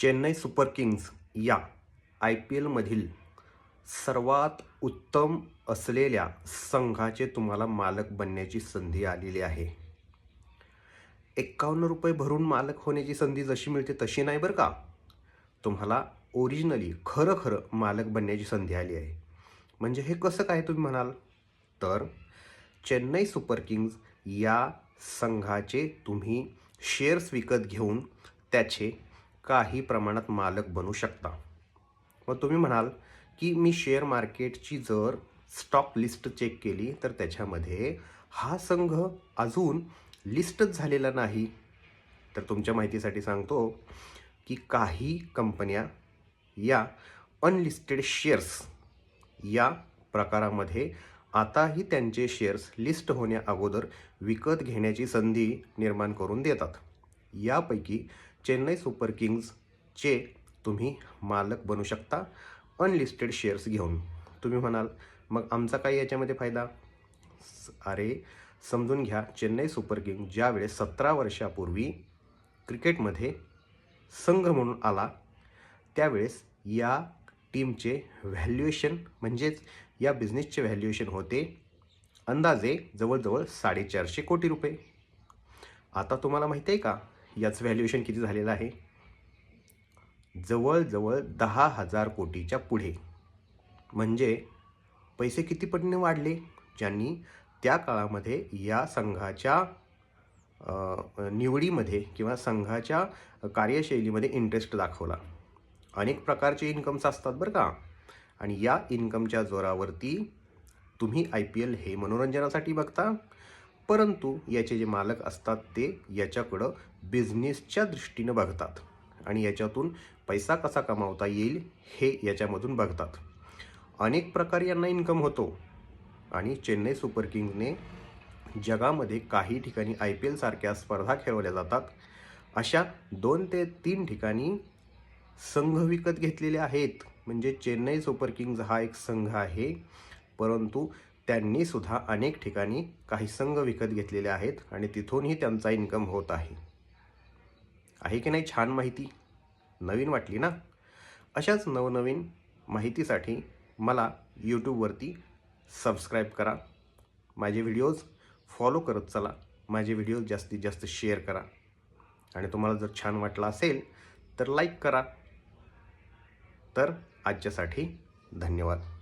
Chennai super kings या I P एलमधील सर्वात उत्तम असलेल्या संघाचे तुम्हाला मालक बनण्याची संधी आलेली आहे. एक्कावन्न रुपये भरून मालक होण्याची संधी जशी मिळते तशी नाही बरं का? तुम्हाला ओरिजिनली खरं खरं मालक बनण्याची संधी आली आहे. म्हणजे हे कसं काय तुम्ही म्हणाल? तर चेन्नई सुपर किंग्ज या संघाचे तुम्ही शेअर्स विकत घेऊन त्याचे काही प्रमाणात मालक बनू शकता. मग तुम्ही म्हणाल की मी शेअर मार्केटची जर स्टॉक लिस्ट चेक केली तर त्याच्यामध्ये हा संघ अजून लिस्टच झालेला नाही. तर तुमच्या माहितीसाठी सांगतो की काही कंपन्या या अनलिस्टेड शेअर्स या प्रकारामध्ये आताही त्यांचे शेअर्स लिस्ट होण्या अगोदर विकत घेण्याची संधी निर्माण करून देतात. यापैकी चेन्नई सुपर किंग्जचे तुम्ही मालक बनू शकता अनलिस्टेड शेअर्स घेऊन. तुम्ही म्हणाल मग आमचा काय याच्यामध्ये फायदा? अरे समजून घ्या चेन्नई सुपर किंग ज्यावेळेस सतरा वर्षापूर्वी क्रिकेटमध्ये संघ म्हणून आला त्यावेळेस या टीमचे व्हॅल्युएशन म्हणजेच या बिझनेसचे व्हॅल्युएशन होते अंदाजे जवळजवळ साडेचारशे कोटी रुपये. आता तुम्हाला माहिती आहे का? याचं व्हॅल्युएशन किती झालेलं आहे? जवळजवळ दहा हजार कोटीच्या पुढे. म्हणजे पैसे किती पटीने वाढले? ज्यांनी त्या काळामध्ये या संघाच्या निवडीमध्ये किंवा संघाच्या कार्यशैलीमध्ये इंटरेस्ट दाखवला. अनेक प्रकारचे इन्कम्स असतात बरं का. आणि या इन्कमच्या जोरावरती तुम्ही आय पी एल हे मनोरंजनासाठी बघता. परंतु याचे जे मालक असतात ते याच्याकडं बिझनेसच्या दृष्टीनं बघतात. आणि याच्यातून पैसा कसा कमावता येईल हे याच्यामधून बघतात. अनेक प्रकारे यांना इन्कम होतो. आणि चेन्नई सुपर किंग्जने जगामध्ये काही ठिकाणी आय पी एलसारख्या स्पर्धा खेळवल्या जातात. अशा दोन ते तीन ठिकाणी संघ विकत घेतलेले आहेत. म्हणजे चेन्नई सुपर किंग्ज हा एक संघ आहे. परंतु त्यांनी सुद्धा अनेक ठिकाणी काही संघ विकत घेतलेले आहेत आणि तिथूनही त्यांचा इन्कम होत आहे. आहे की नाही छान माहिती? नवीन वाटली ना? अशाच नवनवीन माहितीसाठी मला यूट्यूबवरती सबस्क्राईब करा. माझे व्हिडिओज फॉलो करत चला. माझे व्हिडिओज जास्तीत जास्त शेअर करा. आणि तुम्हाला जर छान वाटला असेल तर लाईक करा. तर आजच्यासाठी धन्यवाद.